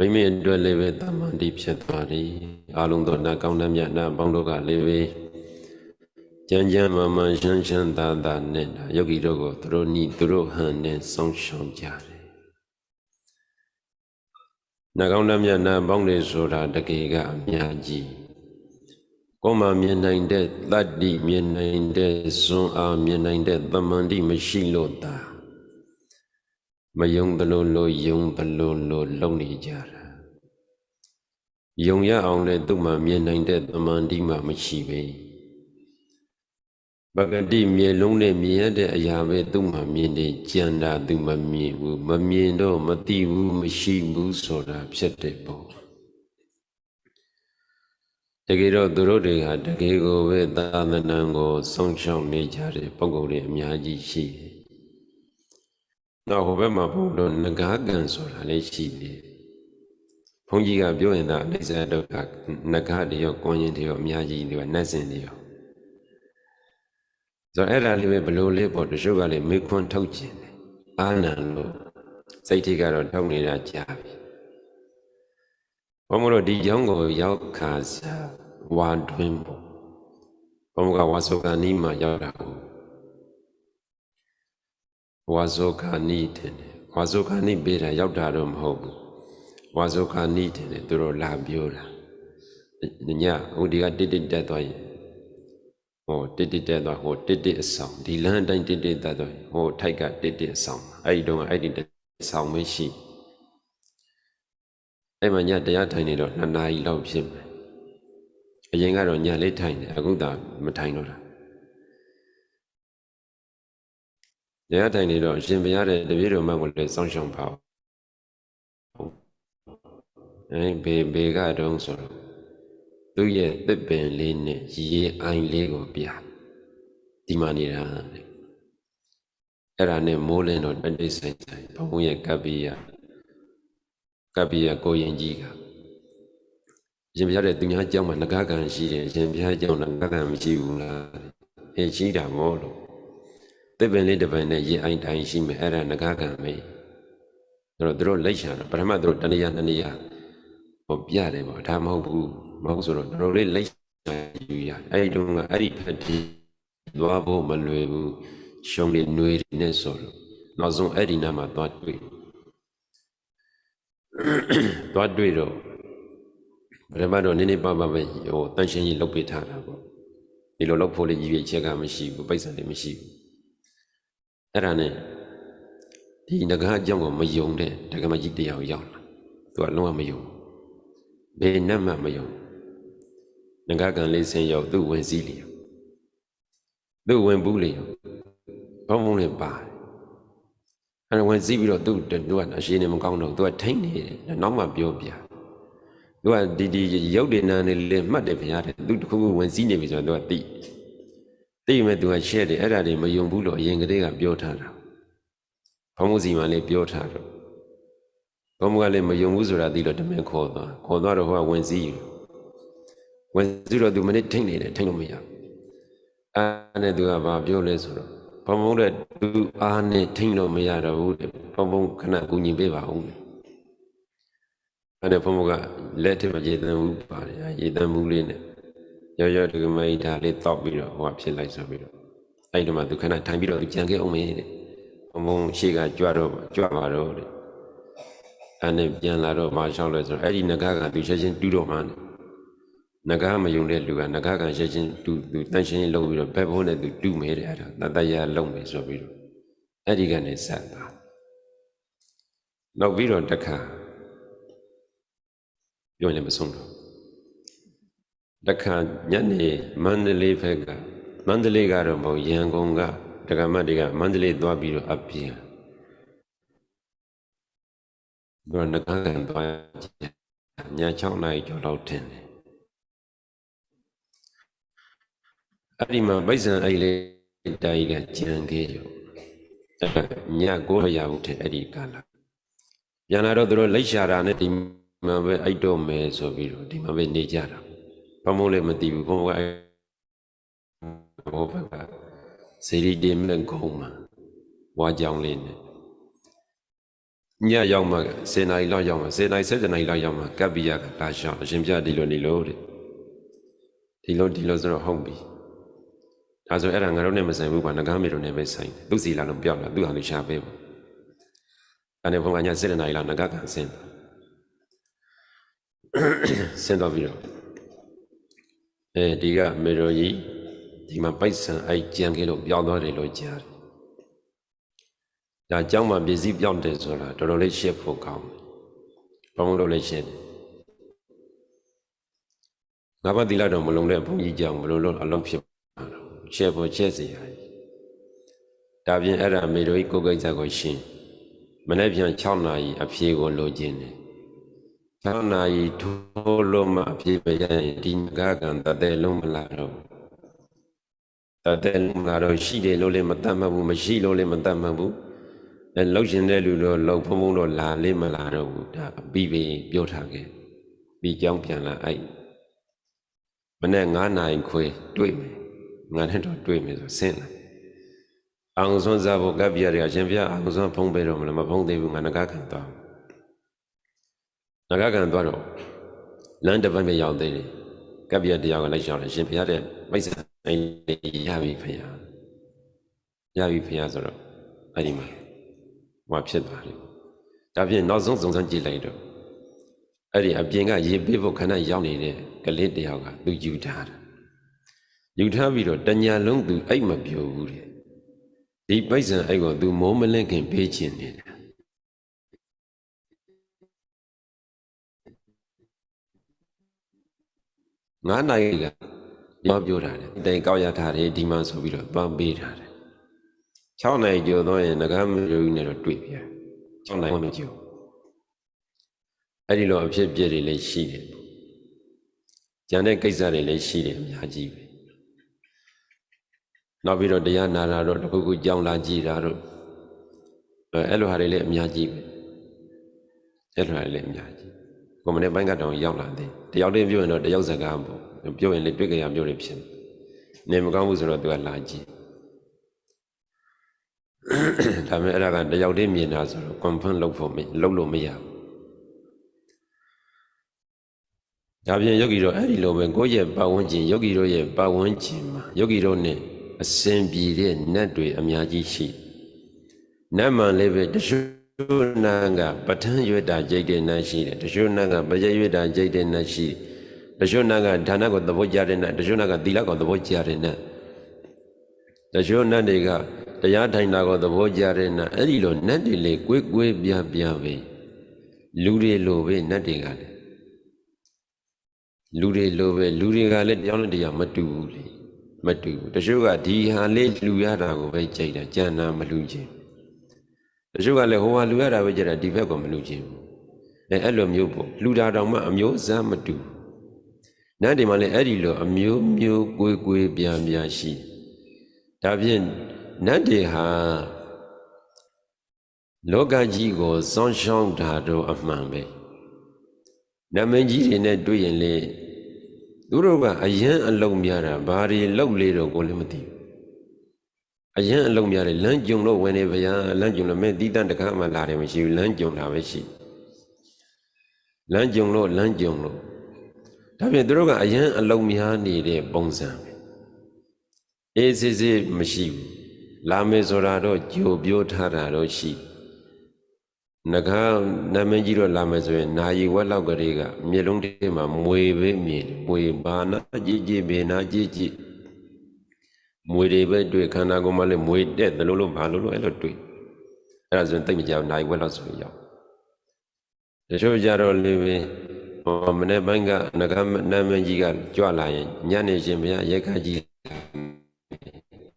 မိမိအတွက်လည်းပဲတမန်တိဖြစ်သွားသည်အလုံးသောနာကောင်းတဲ့မြတ်နာပေါင်းတို့ကလည်းပဲကြမ်းကြမ်းမှန်မှန်ရှင်းရှင်းသာသာနဲ့ယောဂီတို့ကိုသူတို့နီသူတို့ဟန်နဲ့ဆုံးရှုံးကြတယ်နာကောင်းတဲ့မြတ်နာပေါင်းတွေဆိုတာတကယ်ကအများကြီးကိုယ်မှမြင်နိုင်တဲ့တတ္တိမြင်နိုင်တဲ့ဇွန်အားမြင်နိုင်တဲ့တမန်တိမရှိလို့သာ မယုံသလိုလိုယုံသလိုလိုလုံနေကြတာယုံရအောင်လဲသူ့မှာမြင်နိုင်တဲ့တမန်တိမှမရှိပဲပဂတိမြေလုံးနဲ့မြင်ရတဲ့အရာပဲသူ့မှာမြင်နေကြံတာသူမမြင်ဘူးမမြင်တော့မသိဘူးမရှိဘူးဆိုတာဖြစ်တဲ့ပေါ့တကယ်တော့သူတို့တွေကတကယ်ကိုပဲသာသနာကိုဆုံးရှုံးနေကြတဲ့ပုံကုန်တွေအများကြီးရှိတယ်။ နောက်ဟိုဘက်မှာဘုံတို့ငကားကံဆိုတာလည်းရှိတယ်။ဘုန်းကြီးကပြောရင်ဒါအိစ္ဆဒုက္ခငကားတွေရောကွန်ရင်တွေရောအများကြီးတွေကနှက်စင်တွေရောဆိုတော့အဲ့ဒါလေးပဲဘလို့လေးပေါ့တချို့ကလည်းမေခွန်းထုတ်ခြင်းတယ်။အာနံလို့စိတ်ထိကတော့ထုတ်နေတာကြာပြီ။ဘုံမတို့ဒီကြောင်းကိုရောက်ခါစားဝါတွင်းပေါ့ဘုံကဝါဆိုကနီးမှာရောက်တာကို ဝါဆိုကနီးတယ်ဝါဆိုကနီးပေးတာရောက်တာတော့မဟုတ်ဘူးဝါဆိုကနီးတယ်သူတို့လာပြောတာညဟိုဒီကတစ်တစ်တက်သွားရင်ဟိုတစ်တစ်တက်သွားဟိုတစ်တစ်အဆောင်ဒီလမ်းအတိုင်းတစ်တစ်တက်သွားဟိုထိုက်ကတစ်တစ်အဆောင်အဲ့ဒီတော့အဲ့ဒီအဆောင်မရှိအဲ့မှာညတရားထိုင်နေတော့နှစ်နာရီလောက်ဖြစ်မယ်အရင်ကတော့ညလေးထိုင်တယ်အခုသာမထိုင်တော့တာ တရားထိုင်နေတော့အရှင်ဘုရားတဲ့တပည့်တော်မကိုလည်းစောင့်ရှောက်ပါဦးအဲဘေဘေကတုံးဆိုတော့သူ့ရဲ့သစ်ပင်လေးနဲ့ရေအိုင်လေးကိုပြဒီမှာနေတာတဲ့အဲ့ဒါနဲ့မိုးလင်းတော့တတိဆိုင်ဆိုင်ဘုံရဲ့ကပ္ပိယကပ္ပိယကိုရင်ကြီးကရှင်ဘုရားတဲ့သူများအကြောင်းမှာငကားကံရှိတယ်ရှင်ဘုရားအကြောင်းငကားကံမရှိဘူးလားဟဲ့ရှိတာမို့လို့ သစ်ပင်လေးတစ်ပင်နဲ့ရေအိုင်တိုင်းရှိမယ်အဲ့ဒါငကားကံပဲဆိုတော့သူတို့လက်ရှာတော့ပထမသူတို့တဏှာနှစ်နေရာဟောပြတယ်ပေါ့ဒါမဟုတ်ဘူးမဟုတ်ဆိုတော့တို့လေးလက်ရှာယူရအဲ့ဒီတုန်းကအဲ့ဒီဖက်တီသွားဖို့မလွယ်ဘူးရှုံးနေနှွေးနေဆိုတော့နောက်ဆုံးအဲ့ဒီနားမှာသွားတွေ့သွားတွေ့တော့ပထမတော့နည်းနည်းပါးပါးပဲဟိုတန်ရှင်းကြီးလုပ်ပေးထားတာပေါ့ဒီလိုလုပ်ဖို့လည်းရည်ရွယ်ချက်ကမရှိဘူးပိတ်စံလည်းမရှိဘူး အဲ့ဒါနဲ့ဒီငကားအကြောင်းကိုမယုံတဲ့ဒကမကြီးတရားကိုရောက်လာသူကလုံးဝမယုံဘယ်နဲ့မှမယုံငကားကံလေးဆင်းရောက်သူ့ဝင်စည်းလျောသူ့ဝင်ဘူးလျောဘုံဘုံနဲ့ပါတယ်အဲ့ဒါဝင်စည်းပြီးတော့သူ့သူကအရှိနေမကောင်းတော့သူကထိမ့်နေတယ်နောက်မှပြောပြသူကဒီဒီရုပ်တည်နာနေလေမှတ်တယ်ဘုရားတဲ့သူတခုခုဝင်စည်းနေပြီဆိုတော့သူကသိ သိမဲ့သူကရှက်တယ်အဲ့ဒါတွေမယုံဘူးလို့အရင်ကတည်းကပြောထားတာဘုံမစီမလည်းပြောထားတော့ဘုံမကလည်းမယုံဘူးဆိုတာသိတော့တမင်ခေါ်သွားခေါ်သွားတော့ဟိုကဝင်စည်းယူဝင်စည်းတော့သူမနစ်ထိမ့်နေတယ်ထိမ့်လို့မရအဲ့နဲ့သူကဘာပြောလဲဆိုတော့ဘုံဘုံတဲ့သူအားနဲ့ထိမ့်လို့မရတော့ဘူးတဲ့ဘုံဘုံခဏကူညီပေးပါဦးတဲ့အဲ့ဒါဘုံဘုံကလက်ထက်မှာရေတံမှုပါတယ်ရေတံမှုလေးနဲ့ ရောရောဒကမိတ်ဒါလေးတောက်ပြီးတော့ဟိုကဖြစ်လိုက်ဆိုပြီးတော့အဲ့ဒီမှာသူခဏထိုင်ပြီးတော့သူကြံခဲ့အောင်မေးတဲ့ဘုံဘုံရှေ့ကကြွတော့ကြွပါတော့တဲ့အဲ့နဲ့ပြန်လာတော့မရှောက်လဲဆိုတော့အဲ့ဒီငကားကသူချက်ချင်းတူးတော့မှနဲ့ငကားမယုံတဲ့လူကငကားကချက်ချင်းတူသူတန့်ရှင်းလုံးပြီးတော့ဘက်ဘုံနဲ့သူတူးမဲတယ်အဲ့ဒါတတရလုံးမယ်ဆိုပြီးတော့အဲ့ဒီကနေဆက်သွားနောက်ပြီးတော့တခါပြောရင်မဆုံးတော့ တခါညနေမန္တလေးဘက်ကမန္တလေးကတော့မဟုတ်ရန်ကုန်ကဒကမတ်တွေကမန္တလေးသွားပြီးတော့အပြင်ဘယ်နှကားကန်သွားည6နာရီကျော်လောက်ထင်တယ်အဲ့ဒီမှာဗိဇ္ဇံအဲ့လေးတာကြီးကကြံခဲ့ရောည9ရာဘူးတဲ့အဲ့ဒီကာလပြန်လာတော့သူတို့လက်ရှာတာနဲ့ဒီမှာပဲအိုက်တော့မယ်ဆိုပြီးတော့ဒီမှာပဲနေကြတာ ဘုံဘုံလည်းမသိဘူးဘုံဘုံကဘောဘကစေရီတင်မလကုံမှာဝါကြောင်လေးနဲ့ညရောက်မှ10နာရီလောက်ရောက်မှ10နာရီ17နာရီလောက်ရောက်မှကပ်ပိယကလာရှောင်းအရှင်ပြဒီလိုနေလို့တဲ့ဒီလိုဒီလိုဆိုတော့ဟုတ်ပြီဒါဆိုအဲ့ဒါငါတို့နဲ့မဆိုင်ဘူးကွာငကားမေတို့နဲ့ပဲဆိုင်တယ်သူစီလာလို့ပြောက်လာသူ့ဟာလို့ရှာပေးပေါ့အဲ့ဒီဘုံကည7နာရီလောက်ငကားကန်ဆင်းဆင်းတော့ပြီးတော့ အဲဒီကမေတော်ကြီးဒီမှာပိုက်ဆံအဲ့ကြံခဲ့လို့ပြောင်းသွားတယ်လို့ကြားတယ်ဒါကြောင့်မှပစ္စည်းပြောင်းတယ်ဆိုတာတော်တော်လေးရှက်ဖို့ကောင်းတယ်ဘုံဘုံတို့လည်းရှက်တယ်ငါးပါးသီလတော်မလုံးတဲ့ဘုန်းကြီးကြောင့်ဘလို့လို့အလုံးဖြစ်ပါတော့ရှက်ဖို့ရှက်စီရတယ်ဒါပြင်အဲ့ဒါမေတော်ကြီးကိုယ်ကိစ္စကိုရှင်းမနေ့ပြန်6နာရီအဖြေကိုလိုချင်တယ် 6နာရီထိုးလို့မှအဖြေပဲရရင်ဒီငါကံတတဲ့လုံးမလာတော့တတဲ့လုံးမလာတော့ရှိတယ်လို့လည်းမတတ်မှတ်ဘူးမရှိလို့လည်းမတတ်မှတ်ဘူးအဲလောက်ရှင်တဲ့လူတော့လောက်ဖုံဖုံတော့လာလေးမလာတော့ဘူးဒါပြီးပြီပြောထားခဲ့ပြီးကြောင်းပြန်လာအဲ့မနေ့9နာရီခွဲတွေ့မယ်ငါနဲ့တော့တွေ့မယ်ဆိုဆင်းလာအောင်စွန်းစားဖို့ကပ်ပြရအရှင်ပြအောင်စွန်းဖုံးပေးတော့မလားမဖုံးသေးဘူးငါငကားခံသွား ငကားခံသွားတော့လမ်းတစ်ပတ်ပဲရောက်သေးတယ်ကပ်ပြတရားကလိုက်ရှောင်းတယ်ရှင်ဖရတဲ့မိတ်ဆက်အဲ့ရပြီဖရရပြီဖရဆိုတော့အဲ့ဒီမှာဟောဖြစ်သွားတယ်ဒါဖြင့်နောက်ဆုံးစုံစမ်းကြည့်လိုက်တော့အဲ့ဒီအပြင်ကရေပေးဖို့ခဏရောက်နေတဲ့ကလေးတယောက်ကသူယူထားတာယူထားပြီးတော့တညာလုံးသူအိတ်မပြောဘူးတဲ့ဒီပိုက်ဆံအိတ်ကိုသူမိုးမလင့်ခင်ပေးချင်နေတာ ငါးနိုင်ကဒီမှာပြောထားတယ်တိုင်ကောက်ရထားတယ်ဒီမှာဆိုပြီးတော့ပန်းပေးထားတယ်6နိုင်ကျော်တော့ရင်ငကားမယုံနဲ့တော့တွေ့ပြန်6နိုင်မကျော်အဲ့ဒီလိုအဖြစ်ပြည့်တွေလည်းရှိတယ်ကျန်တဲ့ကိစ္စတွေလည်းရှိတယ်အများကြီးပဲနောက်ပြီးတော့တရားနာတာတော့တခုခုကြောင်းလာကြည့်တာတော့အဲ့လိုဟာတွေလည်းအများကြီးပဲအဲ့လိုဟာတွေလည်းအများကြီး ကိုမနေ့ပိုင်းကတော့ရောက်လာတယ်တယောက်တည်းပြောရင်တော့တယောက်စကားပေါ့ပြောရင်လေတွေ့ကြရမျိုးတွေဖြစ်နေမကောင်းဘူးဆိုတော့သူကလာကြည့်ဒါပေမဲ့အဲ့ဒါကတယောက်တည်းမြင်တာဆိုတော့ confirm လုပ်ဖို့မလုပ်လို့မရဘူးဒါပြင်ယောဂီတို့အဲ့ဒီလိုပဲကိုယ့်ရဲ့ပတ်ဝန်းကျင်ယောဂီတို့ရဲ့ပတ်ဝန်းကျင်မှာယောဂီတို့ ਨੇ အစဉ်ပြေတဲ့နတ်တွေအများကြီးရှိနတ်မှန်လည်းပဲတချို့ နတ်ကပဋ္ဌာန်းရွတ်တာကြိတ်တဲ့နတ်ရှိတယ်တချို့နတ်ကပကြရွတ်တာကြိတ်တဲ့နတ်ရှိတချို့နတ်ကဒါနကိုသဘောကျတဲ့နတ်တချို့နတ်ကသီလကိုသဘောကျတဲ့နတ်တချို့နတ်တွေကတရားထိုင်တာကိုသဘောကျတဲ့နတ်အဲ့ဒီလိုနတ်တွေလေကွေးကွေးပြားပြားပဲလူတွေလိုပဲနတ်တွေကလည်းလူတွေလိုပဲလူတွေကလည်းတရားနဲ့တရားမတူဘူးလေမတူဘူးတချို့ကဒီဟာလေးလူရတာကိုပဲကြိုက်တာကြံတာမလူချင်း တချို့ကလည်းဟိုဟာလူရတာပဲကြိုက်တာဒီဘက်ကမလူချင်းဘူးအဲအဲ့လိုမျိုးပေါ့လူတာတောင်မှအမျိုးအစားမတူနတ်တွေမှာလည်းအဲ့ဒီလိုအမျိုးမျိုးကိုယ်ကိုယ်ပြန်ပြန်ရှိဒါဖြင့်နတ်တွေဟာလောကကြီးကိုစောင့်ရှောက်တာတော့အမှန်ပဲနမင်းကြီးတွေနဲ့တွေ့ရင်လေသူတို့ကအယံအလုံးများတာဘာတွေလောက်လေတော့ကိုလည်းမသိဘူး အယံအလုံးများတယ်လမ်းကြုံလို့ဝင်နေဗျာလမ်းကြုံလို့မဲတီးတန်းတခါမှလာတယ်မရှိဘူးလမ်းကြုံတာပဲရှိလမ်းကြုံလို့လမ်းကြုံလို့ဒါဖြင့်သူတို့ကအယံအလုံးများနေတဲ့ပုံစံပဲအေးစစ်စစ်မရှိဘူးလာမယ်ဆိုတာတော့ကြိုပြောထားတာတော့ရှိငကားနာမည်ကြီးတော့လာမယ်ဆိုရင်နာယီဝက်လောက်ကလေးကမျက်လုံးထဲမှာမွေပဲမြင်မွေဘာနာကြည့်ကြည့်ဘေနာကြည့်ကြည့် မွေတွေပဲတွေ့ခန္ဓာကိုယ်မှာလည်းမွေတက်တယ်လို့လို့ဘာလို့လို့အဲ့လိုတွေ့အဲ့ဒါဆိုရင်တိတ်မကြောက်နာယီဝက်လောက်ဆိုရင်ရောက်တချို့ကြတော့လေပဲဟောမနေ့ပိုင်းကငကားနာမည်ကြီးကကြွလာရင်ညနေရှင်ဘုရားရက်ခါကြီး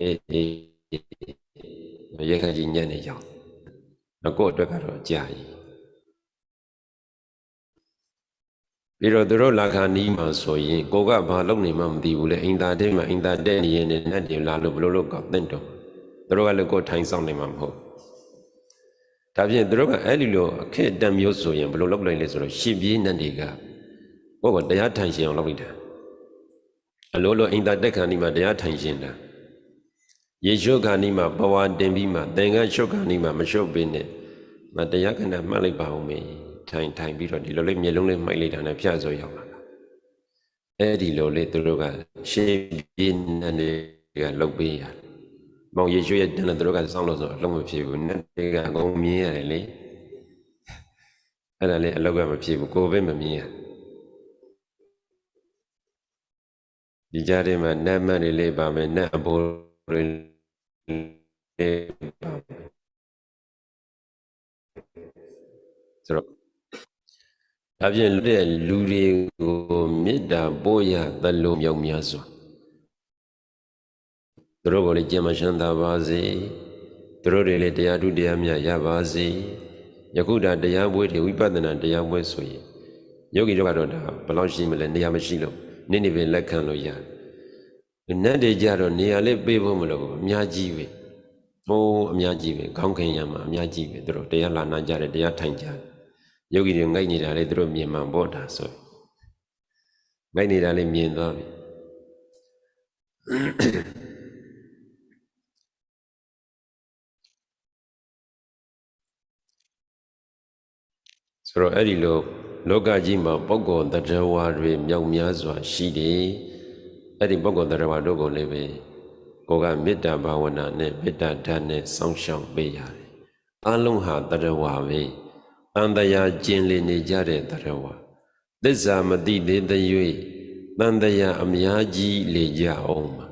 အေးအေးရက်ခါကြီးညနေရောက်အကိုအတွက်ကတော့အကြာကြီး ပြီးတော့သူတို့လာခါနီးမှာဆိုရင်ကိုကဘာလုပ်နေမှမသိဘူးလေအိမ်သားတဲ့မှာအိမ်သားတဲ့နေရင်နဲ့နဲ့တင်လာလို့ဘလို့လို့ကောက်တဲ့တော့သူတို့ကလည်းကိုထိုင်ဆောင်နေမှာမဟုတ်ဒါဖြင့်သူတို့ကအဲ့ဒီလိုအခက်အတံမျိုးဆိုရင်ဘလို့လုပ်လိုက်လဲဆိုတော့ရှင်ပြေးနတ်တွေကကိုကတရားထိုင်ရှင်အောင်လုပ်လိုက်တာအလိုလိုအိမ်သားတက်ခါနီးမှာတရားထိုင်ရှင်တာယေရှုခါနီးမှာဘဝတင်ပြီးမှသင်္ကန်းရှုခါနီးမှာမရှုပ်ပင်နဲ့မတရားခဏမှတ်လိုက်ပါဦးမေ ထိုင်ထိုင်ပြီးတော့ဒီလိုလေးမျက်လုံးလေးမှိုက်လိုက်တာနဲ့ဖျက်ဆိုရောက်လာတာအဲ့ဒီလိုလေးသူတို့ကရှေးပြင်းနေကလှုပ်ပေးရတယ်။မောင်ရေရွှေရဲ့တန်းနဲ့သူတို့ကစောင့်လို့ဆိုတော့လုံးမဖြစ်ဘူး။နဲ့တွေကအကုန်မြင်ရတယ်လေ။အဲ့ဒါလေးအလောက်ကမဖြစ်ဘူးကိုယ်ပဲမမြင်ရ။ဒီကြားထဲမှာနတ်မတ်တွေလေးပါမယ်နတ်အဘိုးတွေလေးပါမယ်ဆိုတော့ ဒါဖြင့်တဲ့လူတွေကိုမေတ္တာပို့ရသလိုမြောက်များစွာသူတို့ကိုလည်းကြင်မရှမ်းသာပါစေသူတို့တွေလည်းတရားထုတရားမြတ်ရပါစေယခုဒါတရားပွဲတွေဝိပဿနာတရားပွဲဆိုရင်ယောဂီတို့ကတော့ဒါဘယ်လောက်ရှိမလဲနေရာမရှိလို့နိနေပင်လက်ခံလို့ရတယ်နတ်တွေကြတော့နေရာလေးပေးဖို့မလို့အများကြီးပဲဟိုးအများကြီးပဲခေါင်းခင်ရမှာအများကြီးပဲသူတို့တရားလာနာကြတယ်တရားထိုင်ကြတယ် ယောဂီတွေငိုက်နေတာလေသူတို့မြင်မှန်ပေါ့တာဆိုငိုက်နေတာလေမြင်သွားပြီဆိုတော့အဲ့ဒီလိုလောကကြီးမှာပုဂ္ဂိုလ်တ attva တွေမြောက်များစွာရှိတယ်အဲ့ဒီပုဂ္ဂိုလ်တ attva တို့ကိုလည်းပဲကိုကမေတ္တာဘာဝနာနဲ့မေတ္တာဓာတ်နဲ့စောင့်ရှောက်ပေးရတယ်အလုံးဟာတ attva ပဲ တန်တရားကျင်လည်နေကြတဲ့တ attva သစ္စာမတိသေးသေး၍တန်တရားအများကြီးလေကြအောင်ပါ